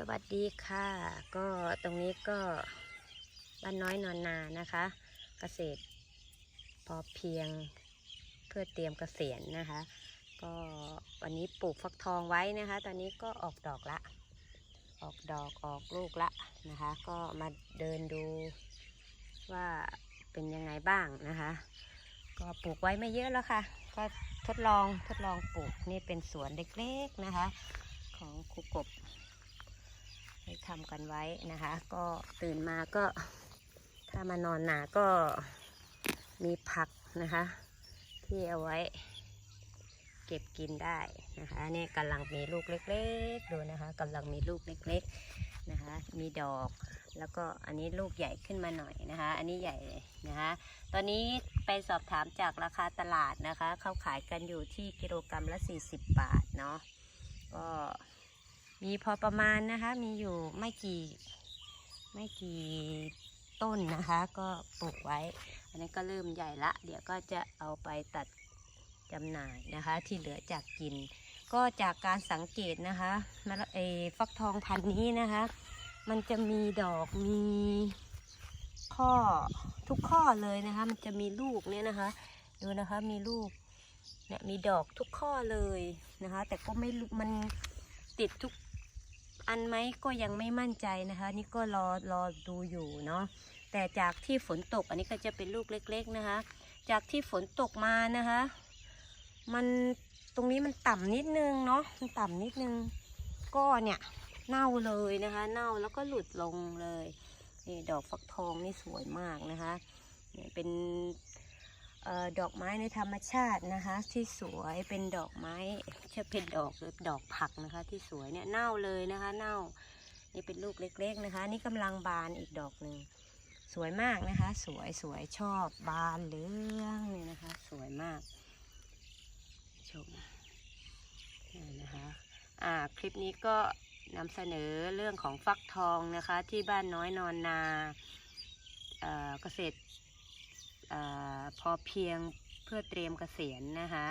สวัสดีค่ะ ก็ตรงนี้ก็บ้านน้อยนอนนานะคะ เกษตรพอเพียงเพื่อเตรียมเกษียณนะคะ ก็วันนี้ปลูกฟักทองไว้นะคะ ตอนนี้ก็ออกดอกละ ออกดอกออกลูกละนะคะ ก็มาเดินดูว่าเป็นยังไงบ้างนะคะ ก็ปลูกไว้ไม่เยอะแล้วค่ะ ก็ทดลองทดลองปลูกนี่เป็นสวนเล็กๆนะคะ ของครูกบ ทำกันไว้นะคะ ก็ตื่นมาก็ถ้ามานอนหนาก็มีผักนะคะ ที่เอาไว้เก็บกินได้นะคะนี่กำลังมีลูกเล็กๆดูนะคะกำลังมีลูกเล็กๆนะคะ มีดอก แล้วก็อันนี้ลูกใหญ่ขึ้นมาหน่อยนะคะ อันนี้ใหญ่นะคะ ตอนนี้ไปสอบถามจากราคาตลาดนะคะเขาขายกันอยู่ที่กิโลกรรัมละ 40 บาทเนาะก็ มีพอประมาณนะคะ มีอยู่ไม่กี่ไม่กี่ต้นนะคะ ก็ปลูกไว้ อันนี้ก็เริ่มใหญ่ละ เดี๋ยวก็จะเอาไปตัดจำหน่ายนะคะ ที่เหลือจากกิน ก็จากการสังเกตนะคะมะละเอฟักทองพันธุ์นี้นะคะ มันจะมีดอกมีข้อทุกข้อเลยนะคะ มันจะมีลูกเนี่ยนะคะ ดูนะคะมีลูกเนี่ยมีดอกทุกข้อเลยนะคะ แต่ก็ไม่มันติดทุก อันไหมก็ยังไม่มั่นใจนะคะ นี่ก็รอรอดูอยู่เนาะแต่จากที่ฝนตกอันนี้ก็จะเป็นลูกเล็ก ๆนะคะ จากที่ฝนตกมานะคะ มันตรงนี้มันต่ำนิดนึงเนาะมันต่ำนิดนึง ก็เนี่ยเน่าเลยนะคะ เน่าแล้วก็หลุดลงเลยนี่ดอกฟักทองนี่สวยมากนะคะเนี่ยเป็น ดอกไม้ในธรรมชาตินะคะ ที่สวยเป็นดอกไม้จะเป็นดอกหรือดอกผักนะคะ ที่สวยเนี่ยเน่าเลยนะคะ เน่านี่เป็นลูกเล็ก ๆนะคะ นี่กำลังบานอีกดอกหนึ่งสวยมากนะคะ สวยสวยชอบบานเหลืองเนี่ยนะคะ สวยมากชมนี่นะคะอ่าคลิปนี้ก็นำเสนอเรื่องของฟักทองนะคะ ที่บ้านน้อยนอนนาเกษตร พอเพียงเพื่อเตรียมเกษียณนะคะ